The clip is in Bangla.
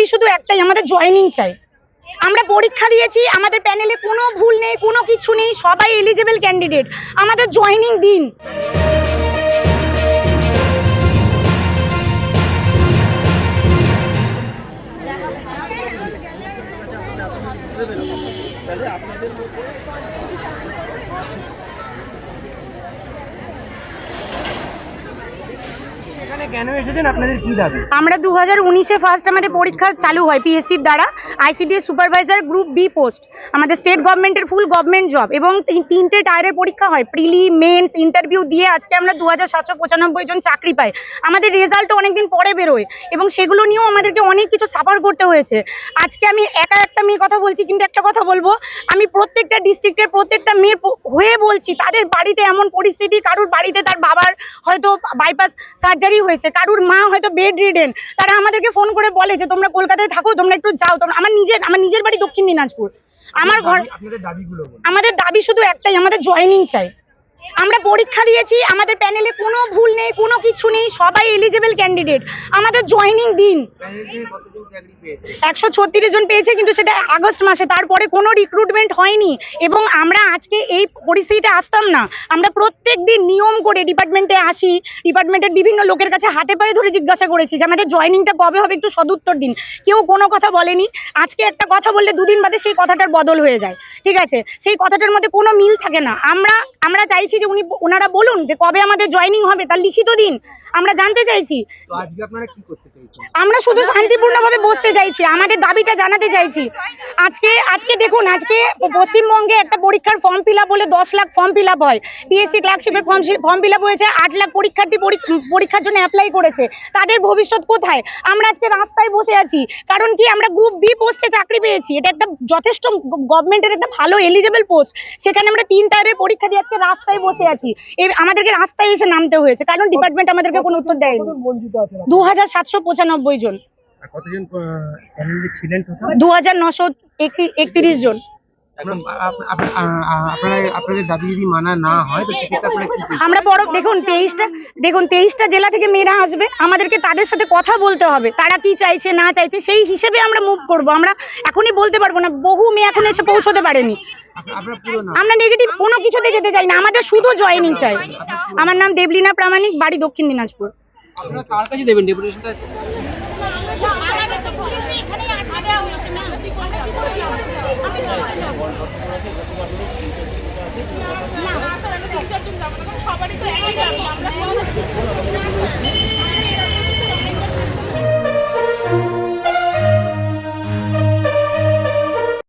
দাবি শুধু একটাই, আমাদের জয়েনিং চাই। আমরা পরীক্ষা দিয়েছি, আমাদের প্যানেলে কোনো ভুল নেই, কোনো কিছু নেই, সবাই এলিজেবল ক্যান্ডিডেট আমাদের জয়েনিং দিন। এখানে কেন এসেছেন? আপনাদের কি দাবি? আমরা দু হাজার ফার্স্ট আমাদের পরীক্ষা চালু হয় পিএসসির দ্বারা ICDS supervisor group B post আমাদের স্টেট গভর্নমেন্টের ফুল গভর্নমেন্ট জব এবং তিনটে টায়ারের পরীক্ষা হয়। প্রিলি মেন্স ইন্টারভিউ দিয়ে আজকে আমরা দু হাজার সাতশো পঁচানব্বই জন চাকরি পাই। আমাদের রেজাল্টও অনেকদিন পরে বেরোয় এবং সেগুলো নিয়েও আমাদেরকে অনেক কিছু সাফার করতে হয়েছে। আজকে আমি একা একটা মেয়ে কথা বলছি, কিন্তু একটা কথা বলব। আমি প্রত্যেকটা ডিস্ট্রিক্টের প্রত্যেকটা মেয়ের হয়ে বলছি, তাদের বাড়িতে এমন পরিস্থিতি, কারুর বাড়িতে তার বাবার হয়তো বাইপাস সার্জারি হয়েছে। কারুর মা হয়তো বেড রিডেন তারা আমাদেরকে ফোন করে বলে যে তোমরা কলকাতায় থাকো তোমরা একটু যাও। তোমরা আমার নিজের আমার নিজের বাড়ি দক্ষিণ দিনাজপুর। আমার ঘর আমাদের দাবি শুধু একটাই আমাদের জয়েনিং চাই। আমরা পরীক্ষা দিয়েছি, আমাদের প্যানেলে কোনো ভুল নেই, কোনো কিছু নেই, সবাই এলিজেবল ক্যান্ডিডেট আমাদের জয়েনিং দিন। একশো ছত্রিশ জন পেয়েছে, কিন্তু সেটা আগস্ট মাসে, তারপরে কোনো রিক্রুটমেন্ট হয়নি। এবং আমরা আজকে এই পরিস্থিতিতে আসতাম না। আমরা প্রত্যেক দিন নিয়ম করে ডিপার্টমেন্টে আসি ডিপার্টমেন্টের বিভিন্ন লোকের কাছে হাতে পায়ে ধরে জিজ্ঞাসা করেছি যে, আমাদের জয়েনিংটা কবে হবে? একটু সদুত্তর দিন। কেউ কোনো কথা বলেনি। আজকে একটা কথা বললে দুদিন বাদে সেই কথাটার বদল হয়ে যায়। ঠিক আছে? সেই কথাটার মধ্যে কোনো মিল থাকে না। আমরা আমরা চাইছি যে উনি ওনারা বলুন যে কবে আমাদের জয়েনিং হবে তার লিখিত দিন। আমরা জানতে চাইছি। আমরা শুধু শান্তিপূর্ণভাবে বসতে চাইছি আমাদের দাবিটা জানাতে চাইছি। আজকে আজকে দেখুন আজকে পশ্চিমবঙ্গে একটা পরীক্ষার ফর্ম ফিল হলে দশ লাখ ফর্ম ফিল আপ হয়। পিএসসি ক্লার্কশিপের ফর্ম ফর্ম ফিল আপ হয়েছে আট লাখ পরীক্ষার্থী পরীক- পরীক্ষার জন্য অ্যাপ্লাই করেছে। তাদের ভবিষ্যৎ কোথায়? আমরা আজকে রাস্তায় বসে আছি। কারণ কি আমরা গ্রুপ বি পোস্টে চাকরি পেয়েছি। এটা একটা যথেষ্ট গভর্নমেন্টের একটা ভালো এলিজেবল পোস্ট সেখানে আমরা তিন টায়ারের পরীক্ষা দিয়ে আজকে রাস্তায় বসে আছি। এই আমাদেরকে রাস্তায় এসে নামতে হয়েছে কারণ ডিপার্টমেন্ট আমাদেরকে কোনো উত্তর দেয়নি। দু হাজার সাতশো পঁচানব্বই জন। দু হাজার নশো একত্রিশ জন। মানা হয়? আমরা বড় দেখুন তেইশটা দেখুন তেইশটা জেলা থেকে মেয়েরা আসবে আমাদেরকে তাদের সাথে কথা বলতে হবে তারা কি চাইছে না চাইছে সেই হিসেবে আমরা মুভ করব। আমরা এখনই বলতে পারব না বহু মেয়ে এখন এসে পৌঁছতে পারেনি। আমরা নেগেটিভ কোনো কিছুতে যেতে চাই না আমাদের শুধু জয়েনিং চাই আমার নাম দেবলিনা প্রামাণিক বাড়ি দক্ষিণ দিনাজপুর আপনারা কার কাছে দেবেন ডেপুটেশনটা সবারই তো একই দাবি আমরা